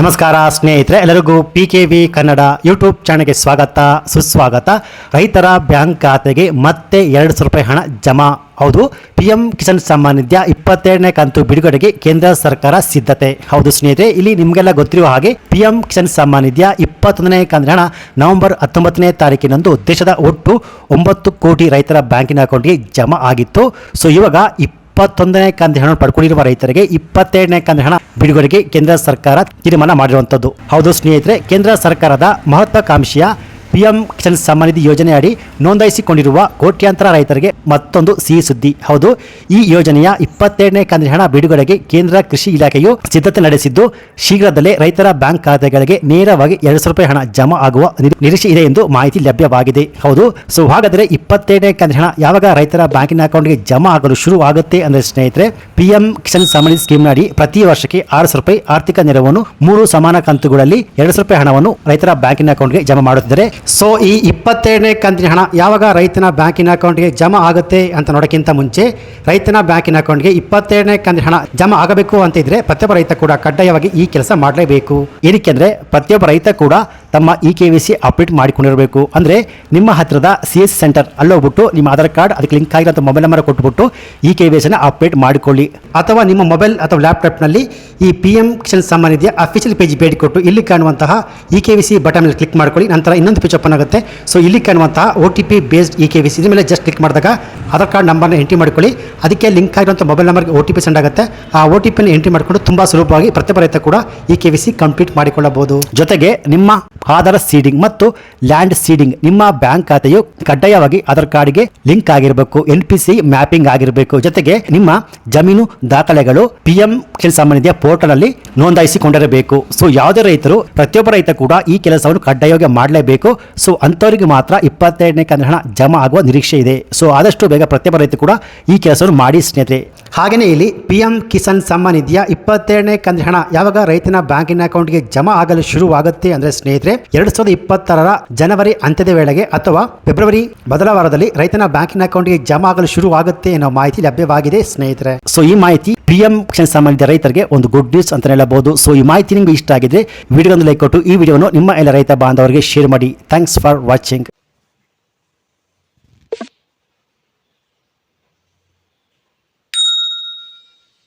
ನಮಸ್ಕಾರ ಸ್ನೇಹಿತರೆ, ಎಲ್ಲರಿಗೂ P K V Kannada YouTube ಚಾನಲ್ಗೆ ಸ್ವಾಗತ, ಸುಸ್ವಾಗತ. ರೈತರ ಬ್ಯಾಂಕ್ ಖಾತೆಗೆ ಮತ್ತೆ ಎರಡು ಸಾವಿರ ರೂಪಾಯಿ ಹಣ ಜಮಾ. ಹೌದು ಪಿ ಎಂ ಕಿಸಾನ್ ಸಮ್ಮಾನ್ ನಿಧಿಯ ಇಪ್ಪತ್ತೆರಡನೇ ಕಂತು ಬಿಡುಗಡೆಗೆ ಕೇಂದ್ರ ಸರ್ಕಾರ ಸಿದ್ಧತೆ. ಹೌದು ಸ್ನೇಹಿತರೆ, ಇಲ್ಲಿ ನಿಮಗೆಲ್ಲ ಗೊತ್ತಿರುವ ಹಾಗೆ ಪಿ ಎಂ ಕಿಸಾನ್ ಸಮ್ಮಾನ್ ನಿಧಿಯ ಇಪ್ಪತ್ತೊಂದನೇ ಕಂತಿನ ಹಣ ನವೆಂಬರ್ ಹತ್ತೊಂಬತ್ತನೇ ತಾರೀಕಿನಂದು ದೇಶದ ಒಟ್ಟು ಒಂಬತ್ತು ಕೋಟಿ ರೈತರ ಬ್ಯಾಂಕಿನ ಅಕೌಂಟ್ಗೆ ಜಮಾ ಆಗಿತ್ತು. ಸೊ ಇವಾಗ ಇಪ್ಪತ್ತೊಂದನೇ ಕಂತು ಹಣ ಪಡ್ಕೊಂಡಿರುವ ರೈತರಿಗೆ ಇಪ್ಪತ್ತೆರಡನೇ ಕಂತು ಹಣ ಬಿಡುಗಡೆಗೆ ಕೇಂದ್ರ ಸರ್ಕಾರ ತೀರ್ಮಾನ ಮಾಡಿರುವಂತದ್ದು ಹೌದು ಸ್ನೇಹಿತರೆ, ಕೇಂದ್ರ ಸರ್ಕಾರದ ಮಹತ್ವಾಕಾಂಕ್ಷೆಯ ಪಿಎಂ ಕಿಸಾನ್ ಸಮ್ಮಾನ್ ನಿಧಿ ಯೋಜನೆಯಡಿ ನೋಂದಾಯಿಸಿಕೊಂಡಿರುವ ಕೋಟ್ಯಾಂತರ ರೈತರಿಗೆ ಮತ್ತೊಂದು ಸಿಹಿ ಸುದ್ದಿ. ಹೌದು, ಈ ಯೋಜನೆಯ ಇಪ್ಪತ್ತೆರಡನೇ ಕಂದಿ ಹಣ ಬಿಡುಗಡೆಗೆ ಕೇಂದ್ರ ಕೃಷಿ ಇಲಾಖೆಯು ಸಿದ್ಧತೆ ನಡೆಸಿದ್ದು, ಶೀಘ್ರದಲ್ಲೇ ರೈತರ ಬ್ಯಾಂಕ್ ಖಾತೆಗಳಿಗೆ ನೇರವಾಗಿ ಎರಡು ಸಾವಿರ ರೂಪಾಯಿ ಹಣ ಜಮಾ ಆಗುವ ನಿರೀ- ನಿರೀಕ್ಷೆ ಇದೆ ಎಂದು ಮಾಹಿತಿ ಲಭ್ಯವಾಗಿದೆ. ಹೌದು, ಸೊ ಹಾಗಾದರೆ ಇಪ್ಪತ್ತೆರಡನೇ ಕಂದಿ ಹಣ ಯಾವಾಗ ರೈತರ ಬ್ಯಾಂಕಿನ ಅಕೌಂಟ್ಗೆ ಜಮಾ ಆಗಲು ಶುರು ಆಗುತ್ತೆ ಅಂದರೆ ಸ್ನೇಹಿತರೆ, ಪಿಎಂ ಕಿಸಾನ್ ಸಮ್ಮಾನ್ ಸ್ಕೀಮ್ ಸ್ಕೀಮ್ನಡಿ ಪ್ರತಿ ವರ್ಷಕ್ಕೆ ಆರು ಸಾವಿರ ರೂಪಾಯಿ ಆರ್ಥಿಕ ನೆರವನ್ನು ಮೂರು ಸಮಾನ ಕಂತುಗಳಲ್ಲಿ ಎರಡು ಸಾವಿರ ರೂಪಾಯಿ ಹಣವನ್ನು ರೈತರ ಬ್ಯಾಂಕಿನ ಅಕೌಂಟ್ಗೆ ಜಮಾ ಮಾಡುತ್ತಿದ್ದಾರೆ. ಸೊ ಈ ಇಪ್ಪತ್ತೆರಡನೇ ಕಂತಿನ ಹಣ ಯಾವಾಗ ರೈತನ ಬ್ಯಾಂಕಿನ ಅಕೌಂಟ್ಗೆ ಜಮಾ ಆಗುತ್ತೆ ಅಂತ ನೋಡೋಕ್ಕಿಂತ ಮುಂಚೆ ರೈತನ ಬ್ಯಾಂಕಿನ ಅಕೌಂಟ್ಗೆ ಇಪ್ಪತ್ತೇಳನೇ ಕಂತಿನ ಹಣ ಜಮಾ ಆಗಬೇಕು ಅಂತ ಇದ್ರೆ ಪ್ರತಿಯೊಬ್ಬ ರೈತ ಕೂಡ ಕಡ್ಡಾಯವಾಗಿ ಈ ಕೆಲಸ ಮಾಡಲೇಬೇಕು. ಏನಕ್ಕೆ ಅಂದರೆ ಪ್ರತಿಯೊಬ್ಬ ರೈತ ಕೂಡ ತಮ್ಮ E K V C update ಮಾಡಿಕೊಂಡಿರಬೇಕು. ಅಂದರೆ ನಿಮ್ಮ ಹತ್ತಿರದ ಸಿ ಎಸ್ ಸೆಂಟರ್ ಅಲ್ಲೋಗ್ಬಿಟ್ಟು ನಿಮ್ಮ ಆಧಾರ್ ಕಾರ್ಡ್ ಅದಕ್ಕೆ ಲಿಂಕ್ ಆಗಿರೋಂಥ ಮೊಬೈಲ್ ನಂಬರ್ ಕೊಟ್ಬಿಟ್ಟು ಇ ಕೆ ವಿ ಸಿನ ಅಪ್ಡೇಟ್ ಮಾಡಿಕೊಳ್ಳಿ. ಅಥವಾ ನಿಮ್ಮ ಮೊಬೈಲ್ ಅಥವಾ ಲ್ಯಾಪ್ಟಾಪ್ನಲ್ಲಿ ಈ ಪಿ ಎಂ ಕಿಶನ್ ಸಾಮಾನ್ಯ ನಿಧಿಯ ಅಫಿಷಿಯಲ್ ಪೇಜ್ ಭೇಟಿ ಕೊಟ್ಟು ಇಲ್ಲಿ ಕಾಣುವಂತಹ E K V C button ಮೇಲೆ ಕ್ಲಿಕ್ ಮಾಡ್ಕೊಳ್ಳಿ. ನಂತರ ಇನ್ನೊಂದು ಪೇಜ್ ಓಪನ್ ಆಗುತ್ತೆ. ಸೊ ಇಲ್ಲಿ ಕಾಣುವಂತಹ O T P based E K V C ಇದ್ರ ಮೇಲೆ ಜಸ್ಟ್ ಕ್ಲಿಕ್ ಮಾಡಿದಾಗ ಆಧಾರ್ ಕಾರ್ಡ್ ನಂಬರ್ನ ಎಂಟ್ರಿ ಮಾಡ್ಕೊಳ್ಳಿ. ಅದಕ್ಕೆ ಲಿಂಕ್ ಆಗಿರುವಂಥ ಮೊಬೈಲ್ ನಂಬರ್ಗೆ ಒ ಟಿ ಪಿ ಸೆಂಡ್ ಆಗುತ್ತೆ. ಆ ಒ ಟಿ ಪಿನ ಎಂಟ್ರಿ ಮಾಡಿಕೊಂಡು ತುಂಬ ಸುಲಭವಾಗಿ ಪ್ರತಿಯೊಬ್ಬ ಕೂಡ E K V C complete ಮಾಡಿಕೊಳ್ಳಬಹುದು. ಜೊತೆಗೆ ನಿಮ್ಮ ಆಧಾರ್ ಸೀಡಿಂಗ್ ಮತ್ತು ಲ್ಯಾಂಡ್ ಸೀಡಿಂಗ್ ನಿಮ್ಮ ಬ್ಯಾಂಕ್ ಖಾತೆಯು ಕಡ್ಡಾಯವಾಗಿ ಆಧಾರ್ ಕಾರ್ಡ್ಗೆ ಲಿಂಕ್ ಆಗಿರಬೇಕು ಎನ್ ಪಿ ಮ್ಯಾಪಿಂಗ್ ಆಗಿರಬೇಕು. ಜೊತೆಗೆ ನಿಮ್ಮ ಜಮೀನು ದಾಖಲೆಗಳು ಪಿ ಎಂ ಸಂಬಂಧಿಯ ಸಮ್ಮಾನ್ ಪೋರ್ಟಲ್ ಅಲ್ಲಿ ನೋಂದಾಯಿಸಿಕೊಂಡಿರಬೇಕು. ಸೊ ಯಾವುದೇ ರೈತರು, ಪ್ರತಿಯೊಬ್ಬ ರೈತ ಕೂಡ ಈ ಕೆಲಸವನ್ನು ಕಡ್ಡಾಯವಾಗಿ ಮಾಡಲೇಬೇಕು. ಸೊ ಅಂಥವರಿಗೆ ಮಾತ್ರ ಇಪ್ಪತ್ತೆರಡನೇ ಕಂತಿನ ಹಣ ಜಮಾ ಆಗುವ ನಿರೀಕ್ಷೆ ಇದೆ. ಸೊ ಆದಷ್ಟು ಬೇಗ ಪ್ರತಿಯೊಬ್ಬ ರೈತ ಕೂಡ ಈ ಕೆಲಸವನ್ನು ಮಾಡಿ ಸ್ನೇಹಿತರೆ. ಹಾಗೆಯೇ ಇಲ್ಲಿ ಪಿ ಎಂ ಕಿಸಾನ್ ಸಮ್ಮಾನ್ ನಿಧಿಯ ಇಪ್ಪತ್ತೆರಡನೇ ಕಂದ್ರೆ ಹಣ ಯಾವಾಗ ರೈತನ ಬ್ಯಾಂಕಿನ ಅಕೌಂಟ್ಗೆ ಜಮಾ ಆಗಲು ಶುರುವಾಗುತ್ತೆ ಅಂದ್ರೆ ಸ್ನೇಹಿತರೆ, ಎರಡ್ ಸಾವಿರದ ಇಪ್ಪತ್ತರ ಜನವರಿ ಅಂತ್ಯದ ವೇಳೆಗೆ ಅಥವಾ ಫೆಬ್ರವರಿ ಮೊದಲ ವಾರದಲ್ಲಿ ರೈತನ ಬ್ಯಾಂಕಿನ ಅಕೌಂಟ್ಗೆ ಜಮಾ ಆಗಲು ಶುರುವಾಗುತ್ತೆ ಅನ್ನೋ ಮಾಹಿತಿ ಲಭ್ಯವಾಗಿದೆ ಸ್ನೇಹಿತರೆ. ಸೊ ಈ ಮಾಹಿತಿ ಪಿ ಎಂ ಕಿಸಾನ್ ಸಮ್ಮಾನ್ ರೈತರಿಗೆ ಒಂದು ಗುಡ್ ನ್ಯೂಸ್ ಅಂತ ಹೇಳಬಹುದು. ಸೊ ಈ ಮಾಹಿತಿ ನಿಮಗೆ ಇಷ್ಟ ಆಗಿದೆ ವಿಡಿಯೋ ಲೈಕ್ ಕೊಟ್ಟು ಈ ವಿಡಿಯೋವನ್ನು ನಿಮ್ಮ ಎಲ್ಲ ರೈತ ಬಾಂಧವರಿಗೆ ಶೇರ್ ಮಾಡಿ. Thanks for watching